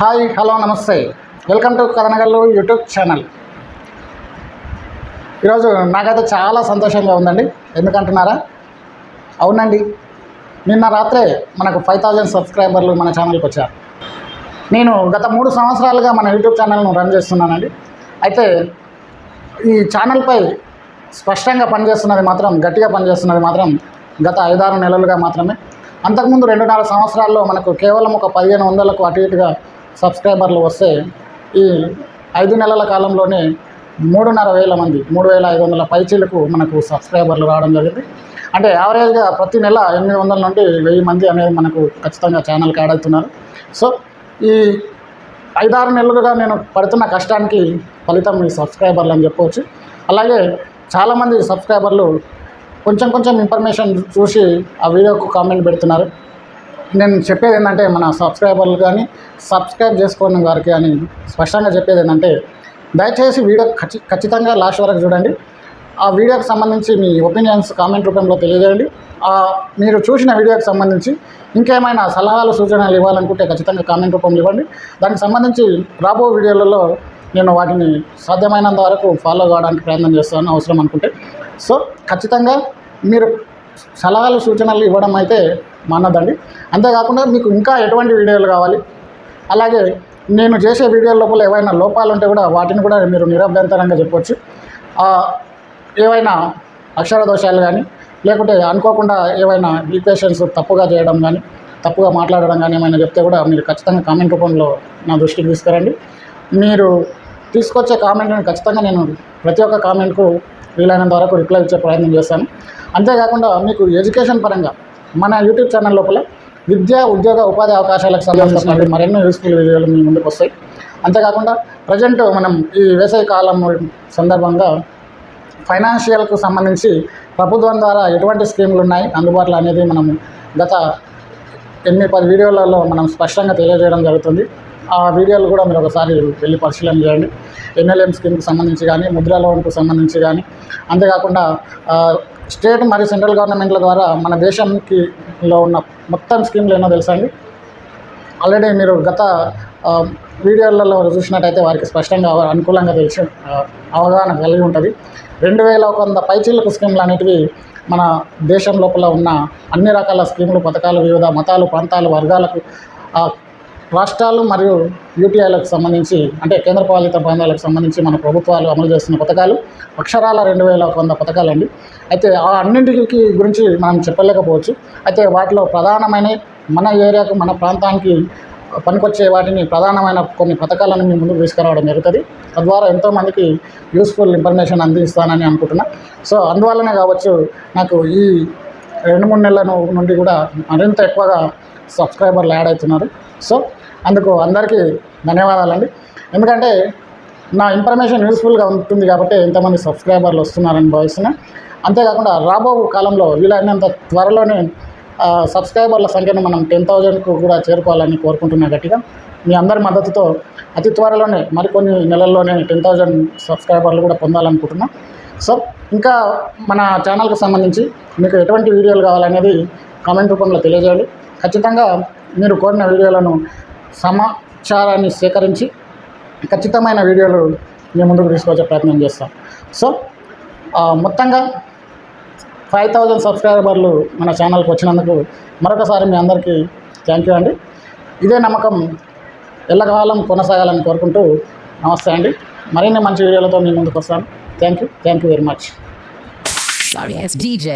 Hi hello నమస్తే. Welcome to Karanagallu YouTube channel. ఈరోజు నాకైతే చాలా సంతోషంగా ఉందండి. ఎందుకంటున్నారా? అవునండి. నిన్న రాత్రే మనకు ఫైవ్ థౌజండ్ సబ్స్క్రైబర్లు మన ఛానల్కి వచ్చారు. నేను గత మూడు సంవత్సరాలుగా మన యూట్యూబ్ ఛానల్ను రన్ చేస్తున్నానండి. అయితే ఈ ఛానల్పై స్పష్టంగా పనిచేస్తున్నది మాత్రం గట్టిగా పనిచేస్తున్నది మాత్రం గత ఐదారు నెలలుగా మాత్రమే. అంతకుముందు రెండున్నర సంవత్సరాల్లో మనకు కేవలం ఒక పదిహేను వందలకు అటు ఇటుగా సబ్స్క్రైబర్లు వస్తే ఈ ఐదు నెలల కాలంలోనే మూడున్నర వేల మంది మూడు వేల ఐదు వందల పైచీలకు మనకు సబ్స్క్రైబర్లు రావడం జరిగింది. అంటే యావరేజ్గా ప్రతి నెల ఎనిమిది వందల నుండి వెయ్యి మంది అనేది మనకు ఖచ్చితంగా ఛానల్కి యాడ్ అవుతున్నారు. సో ఈ ఐదారు నెలలుగా నేను పడుతున్న కష్టానికి ఫలితం ఈ సబ్స్క్రైబర్లు అని చెప్పవచ్చు అలాగే చాలామంది సబ్స్క్రైబర్లు కొంచెం కొంచెం ఇన్ఫర్మేషన్ చూసి ఆ వీడియోకు కామెంట్ పెడుతున్నారు. నేను చెప్పేది ఏంటంటే మన సబ్స్క్రైబర్లు కానీ సబ్స్క్రైబ్ చేసుకోని వారికి కానీ స్పష్టంగా చెప్పేది ఏంటంటే దయచేసి వీడియో ఖచ్చి ఖచ్చితంగా లాస్ట్ వరకు చూడండి. ఆ వీడియోకి సంబంధించి మీ ఒపీనియన్స్ కామెంట్ రూపంలో తెలియజేయండి. మీరు చూసిన వీడియోకి సంబంధించి ఇంకేమైనా సలహాలు సూచనలు ఇవ్వాలనుకుంటే ఖచ్చితంగా కామెంట్ రూపంలో ఇవ్వండి. దానికి సంబంధించి రాబో వీడియోలలో నేను వాటిని సాధ్యమైనంత వరకు ఫాలో కావడానికి ప్రయత్నం చేస్తాను అవసరం అనుకుంటే. సో ఖచ్చితంగా మీరు సలహాలు సూచనలు ఇవ్వడం అయితే మానదండి. అంతేకాకుండా మీకు ఇంకా ఎటువంటి వీడియోలు కావాలి? అలాగే నేను చేసే వీడియోల లోపల ఏవైనా లోపాలు ఉంటే కూడా వాటిని కూడా మీరు నిరభ్యంతరంగా చెప్పవచ్చు ఏవైనా అక్షర దోషాలు కానీ లేకుంటే అనుకోకుండా ఏవైనా ఈక్వేషన్స్ తప్పుగా చేయడం కానీ తప్పుగా మాట్లాడడం కానీ ఏమైనా చెప్తే కూడా మీరు ఖచ్చితంగా కామెంట్ రూపంలో నా దృష్టికి తీసుకురండి. మీరు తీసుకొచ్చే కామెంట్ని ఖచ్చితంగా నేను ప్రతి ఒక్క కామెంట్కు వీలైనంత వరకు రిప్లై ఇచ్చే ప్రయత్నం చేస్తాను. అంతేకాకుండా మీకు ఎడ్యుకేషన్ పరంగా మన యూట్యూబ్ ఛానల్ లోపల విద్య ఉద్యోగ ఉపాధి అవకాశాలకు సంబంధించినటువంటి మరెన్నో యూస్ఫుల్ వీడియోలు మీ ముందుకు వస్తాయి. అంతేకాకుండా ప్రజెంట్ మనం ఈ వేసవి కాలం సందర్భంగా ఫైనాన్షియల్కు సంబంధించి ప్రభుత్వం ద్వారా ఎటువంటి స్కీములు ఉన్నాయి అందుబాటులో అనేది మనం గత ఎనిమిది పది వీడియోలలో మనం స్పష్టంగా తెలియజేయడం జరుగుతుంది. ఆ వీడియోలు కూడా మీరు ఒకసారి వెళ్ళి పరిశీలన చేయండి. ఎన్ఎల్ఎం స్కీమ్కి సంబంధించి కానీ ముద్రా లోన్కు సంబంధించి కానీ అంతేకాకుండా స్టేట్ మరియు సెంట్రల్ గవర్నమెంట్ల ద్వారా మన దేశానికి లో ఉన్న మొత్తం స్కీమ్లు ఏమో తెలుసా అండి? ఆల్రెడీ మీరు గత వీడియోలలో చూసినట్టయితే వారికి స్పష్టంగా అనుకూలంగా తెలిసి అవగాహన కలిగి ఉంటుంది. రెండు వేల కొంత వంద పైచీలకు స్కీమ్లు అనేటివి మన దేశం లోపల ఉన్న అన్ని రకాల స్కీములు పథకాలు వివిధ మతాలు ప్రాంతాలు వర్గాలకు రాష్ట్రాలు మరియు యూటీఐలకు సంబంధించి అంటే కేంద్రపాలిత ప్రాంతాలకు సంబంధించి మన ప్రభుత్వాలు అమలు చేస్తున్న పథకాలు అక్షరాల రెండు వేల ఒక వంద పథకాలు అండి అయితే ఆ అన్నింటికి గురించి మనం చెప్పలేకపోవచ్చు. అయితే వాటిలో ప్రధానమైన మన ఏరియాకు మన ప్రాంతానికి పనికొచ్చే వాటిని ప్రధానమైన కొన్ని పథకాలను మీ ముందుకు తీసుకురావడం జరుగుతుంది. తద్వారా ఎంతోమందికి యూస్ఫుల్ ఇన్ఫర్మేషన్ అందిస్తానని అనుకుంటున్నా. సో అందువల్లనే కావచ్చు నాకు ఈ రెండు మూడు నెలల నుండి కూడా మరింత ఎక్కువగా సబ్స్క్రైబర్లు యాడ్ అవుతున్నారు. సో అందుకు అందరికీ ధన్యవాదాలండి. ఎందుకంటే నా ఇన్ఫర్మేషన్ యూస్ఫుల్గా ఉంటుంది కాబట్టి ఎంతమంది సబ్స్క్రైబర్లు వస్తున్నారని భావిస్తున్నా. అంతేకాకుండా రాబో కాలంలో వీలైనంత త్వరలోనే సబ్స్క్రైబర్ల సంఖ్యను మనం టెన్ థౌజండ్కు కూడా చేరుకోవాలని కోరుకుంటున్నా గట్టిగా. మీ అందరి మద్దతుతో అతి త్వరలోనే మరికొన్ని నెలల్లోనే టెన్ థౌజండ్ సబ్స్క్రైబర్లు కూడా పొందాలనుకుంటున్నా. సో ఇంకా మన ఛానల్కి సంబంధించి మీకు ఎటువంటి వీడియోలు కావాలనేది కామెంట్ రూపంలో తెలియజేయాలి. ఖచ్చితంగా మీరు కోరిన వీడియోలను సమాచారాన్ని సేకరించి ఖచ్చితమైన వీడియోలు మీ ముందుకు తీసుకొచ్చే ప్రయత్నం చేస్తాం. సో మొత్తంగా ఫైవ్ థౌజండ్ సబ్స్క్రైబర్లు మన ఛానల్కి వచ్చినందుకు మరొకసారి మీ అందరికీ థ్యాంక్ యూ అండి. ఇదే నమ్మకం ఎల్లకాలం కొనసాగాలని కోరుకుంటూ నమస్తే అండి. మరిన్ని మంచి వీడియోలతో మీ ముందుకు వస్తాను. Thank you thank you very much DJ.